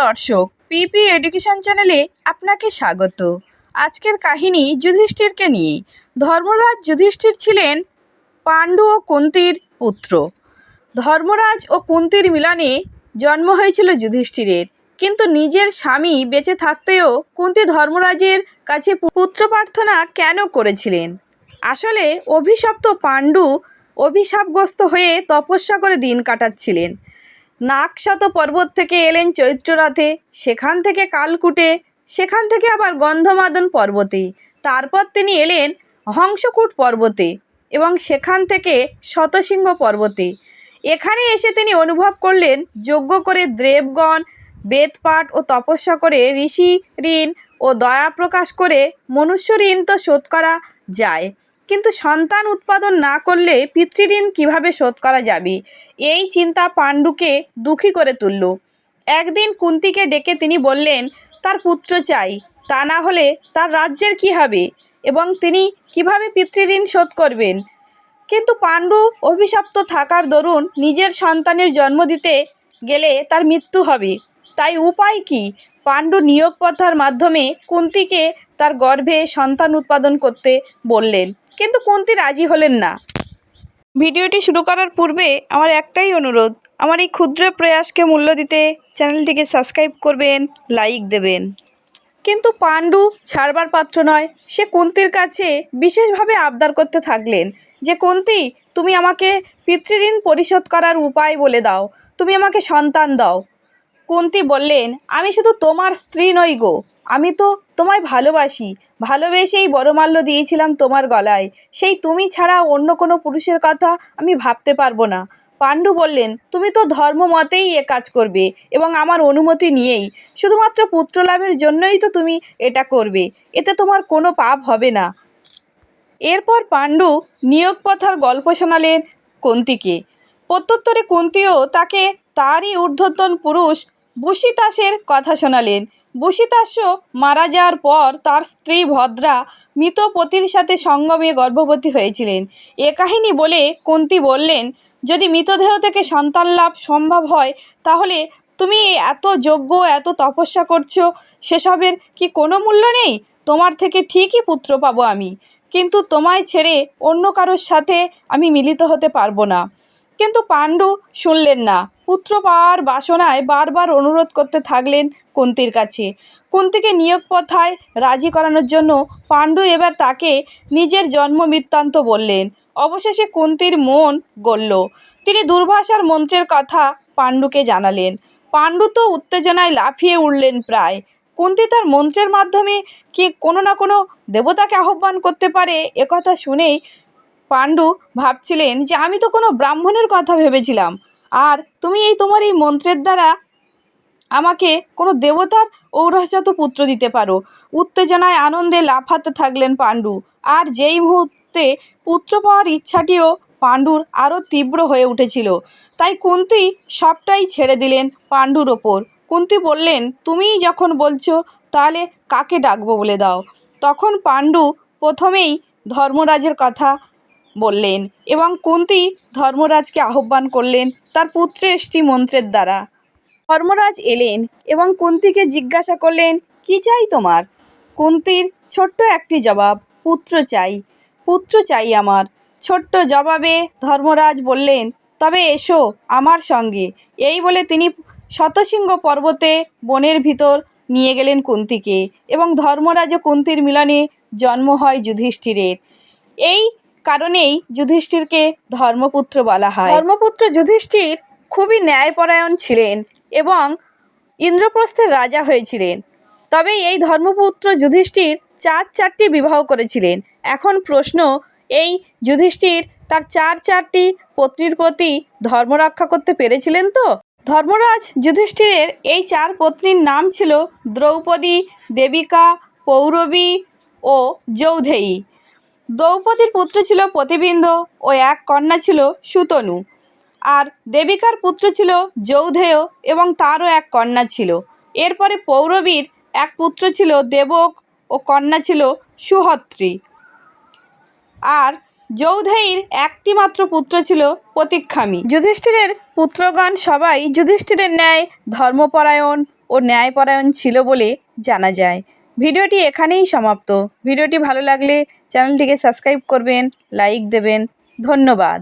দর্শক, পিপি এডুকেশন চ্যানেলে আপনাকে স্বাগত। আজকের কাহিনী যুধিষ্ঠিরকে নিয়ে। ধর্মরাজ যুধিষ্ঠির ছিলেন পাণ্ডু ও কুন্তির পুত্র। ধর্মরাজ ও কুন্তির মিলনে জন্ম হয়েছিল যুধিষ্ঠিরের। কিন্তু নিজের স্বামী বেঁচে থাকতেও কুন্তি ধর্মরাজের কাছে পুত্র প্রার্থনা কেন করেছিলেন? আসলে অভিশপ্ত পাণ্ডু অভিশাপগ্রস্ত হয়ে তপস্যা করে দিন কাটাচ্ছিলেন। নাগশত পর্বত থেকে এলেন চৈত্ররথে সেখান থেকে কালকুটে, সেখান থেকে আবার গন্ধমাদন পর্বতে। তারপর তিনি এলেন হংসকূট পর্বতে এবং সেখান থেকে শতসিংহ পর্বতে। এখানে এসে তিনি অনুভব করলেন যজ্ঞ করে দেবগণ, বেদপাঠ ও তপস্যা করে ঋষি ঋণ ও দয়া প্রকাশ করে মনুষ্য ঋণ তো শোধ করা যায়। কিন্তু সন্তান উৎপাদন না করলে পিতৃঋণ কীভাবে শোধ করা যাবে? এই চিন্তা পাণ্ডুকে দুঃখী করে তুলল। একদিন কুন্তিকে ডেকে তিনি বললেন, তার পুত্র চাই, তা না হলে তার রাজ্যের কি হবে? এবং তিনি কীভাবে পিতৃঋণ শোধ করবেন? কিন্তু পাণ্ডু অভিশপ্ত থাকার দরুন নিজের সন্তানের জন্ম দিতে গেলে তার মৃত্যু হবে। তাই উপায় কি? পাণ্ডু নিয়োগ মাধ্যমে কুন্তিকে তার গর্ভে সন্তান উৎপাদন করতে বললেন। কিন্তু কুন্তি রাজি হলেন না। ভিডিওটি শুরু করার পূর্বে আমার একটাই অনুরোধ, আমার এই ক্ষুদ্র প্রয়াসকে মূল্য দিতে চ্যানেলটিকে সাবস্ক্রাইব করবেন, লাইক দেবেন। কিন্তু পাণ্ডু ছাড়বার পাত্র নয়, সে কুন্তির কাছে বিশেষভাবে আবদার করতে থাকলেন যে, কুন্তি, তুমি আমাকে পিতৃঋণ পরিশোধ করার উপায় বলে দাও, তুমি আমাকে সন্তান দাও। কুন্তি বললেন, আমি শুধু তোমার স্ত্রী নই গো, আমি তো তোমায় ভালোবাসি। ভালোবেসেই বড়মাল্য দিয়েছিলাম তোমার গলায়। সেই তুমি ছাড়া অন্য কোনো পুরুষের কথা আমি ভাবতে পারব না। পাণ্ডু বললেন, তুমি তো ধর্ম মতেই এ কাজ করবে এবং আমার অনুমতি নিয়েই। শুধুমাত্র পুত্র লাভের জন্যই তো তুমি এটা করবে। এতে তোমার কোনো পাপ হবে না। এরপর পাণ্ডু নিয়োগ প্রথার গল্প শোনালেন কুন্তিকে। প্রত্যুত্তরে কুন্তিও তাকে তারই ঊর্ধ্বতন পুরুষ বুসিতাসের কথা শোনালেন। বুসিতাস্য মারা যাওয়ার পর তার স্ত্রী ভদ্রা মৃত পতির সাথে সঙ্গমে গর্ভবতী হয়েছিলেন। এ কাহিনী বলে কুন্তি বললেন, যদি মৃতদেহ থেকে সন্তান লাভ সম্ভব হয়, তাহলে তুমি এত যজ্ঞ, এত তপস্যা করছ, সেসবের কি কোনো মূল্য নেই? তোমার থেকে ঠিকই পুত্র পাবো আমি। কিন্তু তোমায় ছেড়ে অন্য কারোর সাথে আমি মিলিত হতে পারব না। কিন্তু পাণ্ডু শুনলেন না। পুত্র পাওয়ার বাসনায় বারবার অনুরোধ করতে থাকলেন কুন্তির কাছে। কুন্তিকে নিয়োগ প্রথায় রাজি করানোর জন্য পাণ্ডু এবার তাকে নিজের জন্ম বৃত্তান্ত বললেন। অবশেষে কুন্তির মন গড়ল। তিনি দুর্ভাষার মন্ত্রের কথা পাণ্ডুকে জানালেন। পাণ্ডু তো উত্তেজনায় লাফিয়ে উঠলেন প্রায়। কুন্তি তার মন্ত্রের মাধ্যমে কি কোনো না কোনো দেবতাকে আহ্বান করতে পারে একথা শুনেই পাণ্ডু ভাবছিলেন যে আমি তো কোনো ব্রাহ্মণের কথা ভেবেছিলাম। আর তুমি এই তোমার এই মন্ত্রের দ্বারা আমাকে কোনো দেবতার ঔরসজাত পুত্র দিতে পারো। উত্তেজনায় আনন্দে লাফাতে থাকলেন পাণ্ডু। আর যেই মুহূর্তে পুত্র পাওয়ার ইচ্ছাটিও পাণ্ডুর আরও তীব্র হয়ে উঠেছিল। তাই কুন্তি সবটাই ছেড়ে দিলেন পাণ্ডুর ওপর। কুন্তি বললেন, তুমিই যখন বলছো তাহলে কাকে ডাকবো বলে দাও? তখন পাণ্ডু প্রথমেই ধর্মরাজের কথা বললেন, এবং কুন্তি ধর্মরাজকে আহ্বান করলেন তার পুত্রেষ্টি মন্ত্রের দ্বারা। ধর্মরাজ এলেন এবং কুন্তিকে জিজ্ঞাসা করলেন, কি চাই তোমার? কুন্তির ছোট্ট একটি জবাব, পুত্র চাই পুত্র চাই আমার। ছোট্ট জবাবে ধর্মরাজ বললেন, তবে এসো আমার সঙ্গে। এই বলে তিনি শতসিংহ পর্বতে বনের ভিতর নিয়ে গেলেন কুন্তিকে এবং ধর্মরাজ ও কুন্তির মিলনে জন্ম হয় যুধিষ্ঠিরের। এই কারণেই যুধিষ্ঠিরকে ধর্মপুত্র বলা হয়। ধর্মপুত্র যুধিষ্ঠির খুবই ন্যায়পরায়ণ ছিলেন এবং ইন্দ্রপ্রস্থের রাজা হয়েছিলেন। তবে এই ধর্মপুত্র যুধিষ্ঠির চার চারটি বিবাহ করেছিলেন। এখন প্রশ্ন, এই যুধিষ্ঠির তার চার চারটি পত্নীর প্রতি ধর্ম রক্ষা করতে পেরেছিলেন তো? ধর্মরাজ যুধিষ্ঠিরের এই চার পত্নীর নাম ছিল দ্রৌপদী, দেবিকা, পৌরবী ও যৌধেয়ী। দ্রৌপদীর পুত্র ছিল প্রতিবিন্দ ও এক কন্যা ছিল সুতনু। আর দেবিকার পুত্র ছিল যৌধেয় এবং তারও এক কন্যা ছিল। এরপরে পৌরবীর এক পুত্র ছিল দেবক ও কন্যা ছিল সুহত্রী। আর যৌধেয়ীর একটি মাত্র পুত্র ছিল প্রতীক্ষামী যুধিষ্ঠিরের পুত্রগণ সবাই যুধিষ্ঠিরের ন্যায় ধর্মপরায়ণ ও ন্যায়পরায়ণ ছিল বলে জানা যায়। ভিডিওটি এখানেই সমাপ্ত। ভিডিওটি ভালো লাগলে চ্যানেলটিকে সাবস্ক্রাইব করবেন লাইক দেবেন। ধন্যবাদ।